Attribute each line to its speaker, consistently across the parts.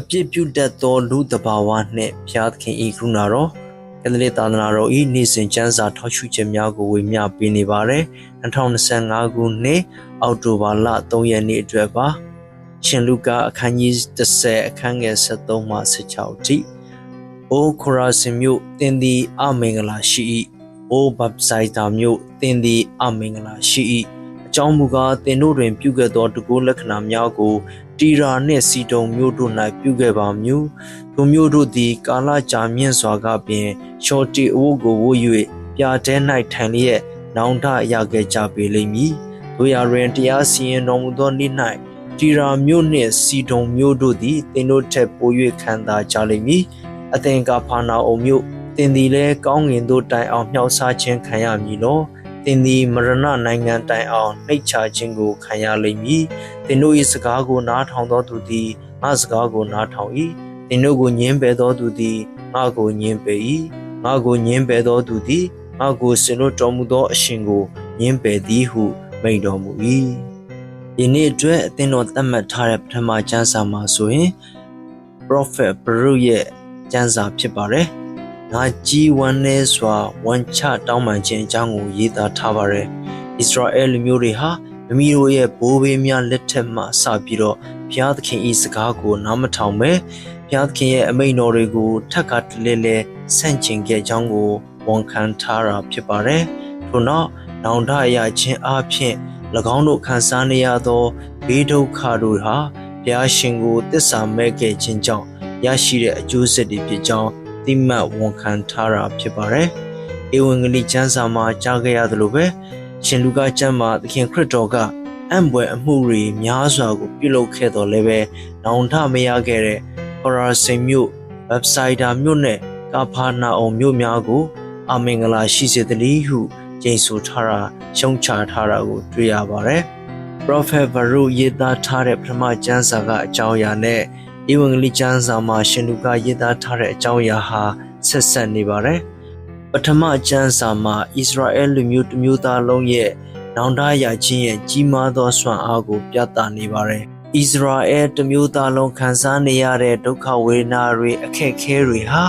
Speaker 1: အပြစ်ပြုတတ်သောလူတဘာဝနှင့်ဘုရားသခင်ဤကရုဏာတော်ကက်သလစ်သာသနာတော်ဤနေ့စဉ်ကျမ်းစာထောက်ရှုခြင်းများကိုဝေမျှပေးနေပါတယ်2025ခုနှစ်အောက်တိုဘာလ3ရက်နေ့အတွက်ပါရှင်လူကာအခန်းကြီး30အခန်းငယ်73မှ16အထိအိုခရာစင်မြို့တင်သည်အမင်္ဂလာရှိ၏အိုဘပ်ဆိုင်တာမြို့တင်သည်အမင်္ဂလာရှိ၏အကြောင်းမူကားသင်တို့တွင်ပြုခဲ့သောတကူလက္ခဏာများကို တီရာနှင့်စီတုံမြို့တို့၌ပြုခဲ့ပါမည်ထိုမြို့တို့သည် ကာလကြာမြင့်စွာကပင်ရှော်တီအဝတ်ကိုဝတ်၍ပြာတဲ၌ထိုင်လျက်နောင်တရခဲ့ကြပေလိမ့်မည်တို့ရာတွင်တရားစီရင်တော်မူသောနေ့၌တီရာမြို့နှင့်စီတုံမြို့တို့သည်သင်တို့ထက်ပို၍ခံသာကြလိမ့်မည်အသင်္ကာဖာနာအုံမြို့သင်သည်လည်းကောင်းငင်တို့တိုင်အောင်မြောက်စားခြင်းခံရမည်လော သင်သည်မရဏနိုင်ငံတိုင်အောင်နှိတ်ချခြင်းကိုခံရလိမ့်မည်သင်တို့၏စကားကိုနားထောင်သောသူသည်ငါစကားကိုနားထောင်၏သင်တို့ကိုညှင်းပယ်သောသူသည်ငါကိုညှင်းပယ်၏ငါကိုညှင်းပယ်သောသူသည်ငါကိုစင်လို့တော်မူသောအရှင်ကိုညှင်းပယ်သည်ဟုမိန့်တော်မူ၏ယနေ့အတွက်အသင်တော်သတ်မှတ်ထားတဲ့ပထမကျမ်းစာမှာဆိုရင် Prophet Baruch ရဲ့ကျမ်းစာဖြစ်ပါတယ် ငါကြီးဝမ်းနေစွာဝန်ချတောင်းပန်ခြင်းအကြောင်းကိုရေးသားထားပါတယ်။ဣသရေလလူမျိုးတွေဟာမိမိတို့ရဲ့ဘိုးဘေးများလက်ထက်မှစပြီးတော့ဘုရားသခင်၏စကားကိုနားမထောင်ပဲဘုရားသခင်ရဲ့အမိန့်တော်တွေကိုထပ်ကတလဲလဲဆန့်ကျင်ခဲ့ကြောင်းကိုဝန်ခံထားတာဖြစ်ပါတယ်။ထို့နောက်နောင်တရခြင်းအပြင်၎င်းတို့ခံစားနေရသောဘေးဒုက္ခတို့ဟာဘုရားရှင်ကိုတစ္ဆာမဲ့ခဲ့ခြင်းကြောင့်ရရှိတဲ့အကျိုးဆက်တွေဖြစ်ကြောင်း တိမတ်ဝန်ခံထားတာဖြစ်ပါတယ်။ဧဝံဂေလိကျမ်းစာမှာကြားခဲ့ရသလိုပဲရှင်လူကကျမ်းမှာသခင်ခရစ်တော်ကအံ့ဘွယ်အမှုတွေများစွာကိုပြုလုပ်ခဲ့တော်လည်းပဲနောင်တမရခဲ့တဲ့ဟောရာစင်မြို့ website မြို့နဲ့ကာဖာနာအောင်မြို့များကိုအမင်္ဂလာရှိစေတည်းဟုကျိန်ဆိုထားတာရှုံချထားတာကိုတွေ့ရပါတယ်။ Prophet Baruch ရေးသားထားတဲ့ပထမကျမ်းစာကအကြောင်းအရာနဲ့ ဧဝံဂေလိကျမ်းစာမှာရှင်လူကရေးသားထားတဲ့အကြောင်းအရာဟာဆက်ဆက်နေပါတယ်။ပထမကျမ်းစာမှာဣသရေလလူမျိုးတစ်မျိုးသားလုံးရဲ့နောင်တရခြင်းရဲ့ကြီးမားသောစွမ်းအားကို ပြသနေပါတယ်။ဣသရေလတစ်မျိုးသားလုံးခံစားနေရတဲ့ဒုက္ခဝေဒနာတွေအခက်အခဲတွေဟာ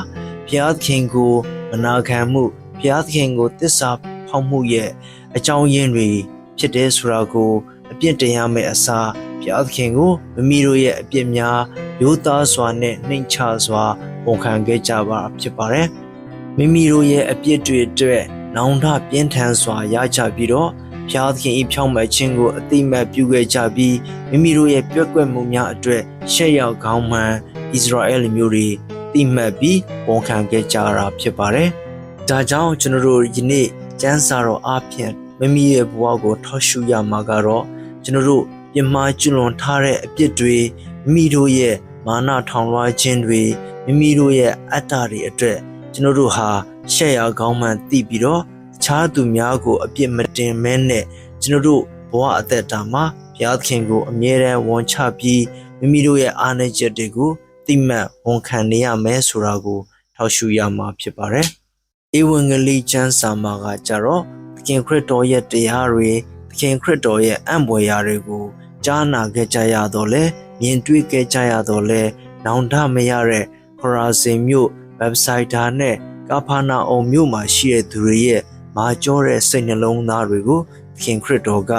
Speaker 1: ဘုရားသခင်ကိုမနာခံမှုဘုရားသခင်ကိုတစ္ဆာဖောက်မှုရဲ့အကြောင်းရင်းတွေဖြစ်တဲ့ဆိုတာကိုအပြစ်တင်ရမယ့်အစားဘုရားသခင်ကိုမိမိတို့ရဲ့အပြစ်များ ရိုးသားစွာနဲ့နှိမ်ချစွာဝန်ခံခဲ့ကြပါဖြစ်ပါတယ်။မိမိတို့ရဲ့အပြစ်တွေအတွက်နောင်တပြင်းထန်စွာရကြပြီးတော့ဘုရားသခင်ဤဖြောင့်မတ်ခြင်းကိုအတိမတ်ပြုခဲ့ကြပြီးမိမိတို့ရဲ့ပြက်ကွက်မှုများအတွက်ရှက်ရောက်ကောင်းမှန်ဣသရေလမျိုးတွေတိမှတ်ပြီးဝန်ခံခဲ့ကြတာဖြစ်ပါတယ်။ဒါကြောင့်ကျွန်တော်တို့ယနေ့ကျမ်းစာတော်အပြင်မိမိရဲ့ဘဝကိုထောက်ရှုရမှာကတော့ကျွန်တော်တို့ပြမကျွလွန်ထားတဲ့အပြစ်တွေမိမိတို့ရဲ့ မာနထောင်လွှားခြင်းတွေမိမိတို့ရဲ့အတ္တတွေအတွက်ကျွန်တော်တို့ဟာရှက်ရကောင်းမှန်သိပြီးတော့အခြားသူများကိုအပြစ်မတင်မဲနဲ့ကျွန်တော်တို့ဘဝအသက်တာမှာဘုရားသခင်ကိုအမြဲတမ်းဝန်ချပြီးမိမိတို့ရဲ့အားနည်းချက်တွေကိုသိမှတ်ဝန်ခံနေရမယ်ဆိုတာကို ထောက်ရှုရမှာဖြစ်ပါတယ်။ဧဝံဂေလိကျမ်းစာမှာကကြတော့သခင်ခရစ်တော်ရဲ့တရားတွေသခင်ခရစ်တော်ရဲ့အံ့ဘွယ်ရာတွေကိုကြားနာခဲ့ကြရတော့လဲ မြင်တွေ့ခဲ့ကြရတော့လဲနောင်တမရတဲ့ခရာစင်မြို့ website ဓာတ်နဲ့ကာဖာနာအောင်မြို့မှာရှိတဲ့သူတွေရဲ့မာကြောတဲ့စိတ်နှလုံးသားတွေကိုသခင်ခရစ်တော်က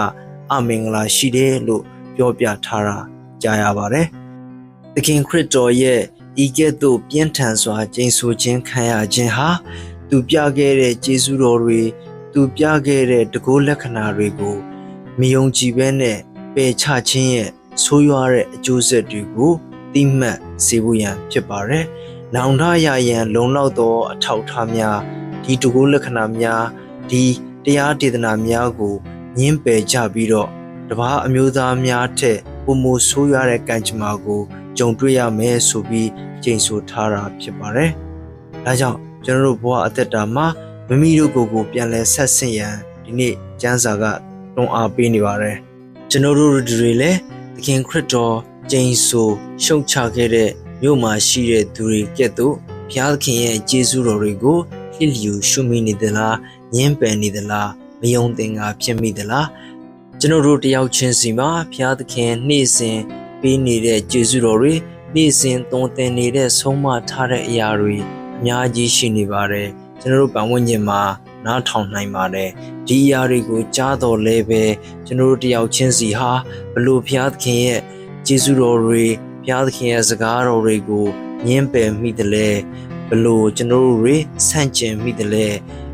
Speaker 1: အမင်္ဂလာရှိတယ်လို့ပြောပြထားတာကြားရပါတယ်။သခင်ခရစ်တော်ရဲ့ဤကဲ့သို့ပြင်းထန်စွာကျိန်ဆိုခြင်းခံရခြင်းဟာသူပြခဲ့တဲ့ကျေးဇူးတော်တွေသူပြခဲ့တဲ့တကောလက္ခဏာတွေကိုမယုံကြည်ဘဲနဲ့ပယ်ချခြင်းရဲ့ ဆိုးရွားတဲ့အကျိုးဆက်တွေကိုသိမှတ်စေဖို့ရန်ဖြစ်ပါတယ်။နောင်တရရန်လုံလောက်သောအထောက်အထားများဒီတကူလက္ခဏာများဒီတရားဒေသနာများကိုညှင်းပယ်ကြပြီးတော့တပားအမျိုးသားများထက်ပုံမဆိုးရွားတဲ့ကံကြမ္မာကိုကြုံတွေ့ရမယ်ဆိုပြီးကြိမ်ဆိုထားတာဖြစ်ပါတယ်။ဒါကြောင့်ကျွန်တော်တို့ဘဝအသက်တာမှာမိမိတို့ကိုယ်ကိုပြန်လဲဆက်ဆင့်ရန်ဒီနေ့ကျမ်းစာကတွန်းအားပေးနေပါတယ်။ကျွန်တော်တို့တွေလည်း သခင်ခရစ်တော်ကျိန်ဆိုရှုံချခဲ့တဲ့မြို့မှာရှိတဲ့သူတွေကဲ့သို့ဘုရားသခင်ရဲ့ကျေးဇူးတော်တွေကိုလျှလျူရှုမိနေသလားညှင်းပယ်နေသလားမယုံသင်္ကာဖြစ်မိသလားကျွန်တော်တို့တယောက်ချင်းစီမှာဘုရားသခင်နှိမ့်စဉ်ပေးနေတဲ့ကျေးဇူးတော်တွေနေ့စဉ်သွန်သင်နေတဲ့ဆုံးမထားတဲ့အရာတွေအများကြီးရှိနေပါတယ်ကျွန်တော်တို့ပတ်ဝန်းကျင်မှာ နားထောင်နိုင်ပါတယ်ဒီအရာတွေကိုကြားတော်လဲပဲကျွန်တော်တို့တယောက်ချင်းစီဟာဘလို့ဘုရားသခင်ရဲ့ကျေးဇူးတော်တွေဘုရားသခင်ရဲ့စကားတော်တွေကိုညှင်းပယ်မိတယ်လဲဘလို့ကျွန်တော်တို့တွေဆန့်ကျင်မိတယ်လဲ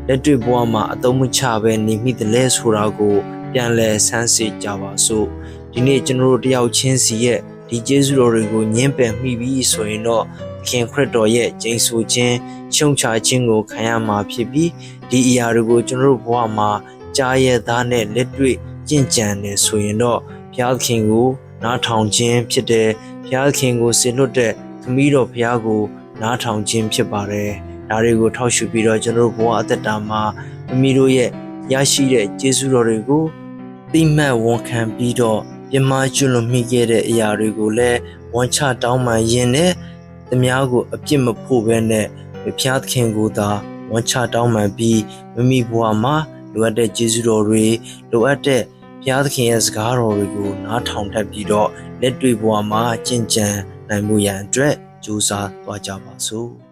Speaker 1: လက်တွေ့ဘဝမှာအသုံးမချပဲနေမိတယ်လဲဆိုတာကိုပြန်လဲဆန်းစစ်ကြပါစို့ဒီနေ့ကျွန်တော်တို့တယောက်ချင်းစီရဲ့ဒီကျေးဇူးတော်တွေကိုညှင်းပယ်မိပြီဆိုရင်တော့သ ခင်ခရစ်တော်ရဲ့ကျိန်ဆိုခြင်းရှုံချခြင်းကိုခံရမှာဖြစ်ပြီးဒီအရာတွေကိုကျွန်တော်တို့ဘဝမှာကြားရသားနဲ့လက်တွေ့ကျင့်ကြံနေဆိုရင်တော့ဘုရားသခင်ကိုနားထောင်ခြင်းဖြစ်တယ်ဘုရားသခင်ကိုဆင်လွတ်တဲ့သမီးတော်ဘုရားကိုနားထောင်ခြင်းဖြစ်ပါတယ်ဒါတွေကိုထောက်ရှုပြီးတော့ကျွန်တော်တို့ဘဝအသက်တာမှာမိမိတို့ရဲ့ရရှိတဲ့ကျေးဇူးတော်တွေကိုသိမှတ်ဝန်ခံပြီးတော့ပြမကျွလွန်မိခဲ့တဲ့အရာတွေကိုလည်းဝန်ချတောင်းပန်ရင်းနဲ့ သမားကိုအပြစ်မဖို့ဘဲနဲ့ဘုရားသခင်ကိုသာဝန်ချတောင်းပန်ပြီးမိမိဘဝမှာလိုအပ်တဲ့ကျေးဇူးတော်တွေလိုအပ်တဲ့ဘုရားသခင်ရဲ့စကားတော်တွေကိုနားထောင်တတ်ပြီးတော့လက်တွေ့ဘဝမှာကျင့်ကြံနိုင်မှုရန်အတွက်ကြိုးစားသွားကြပါစို့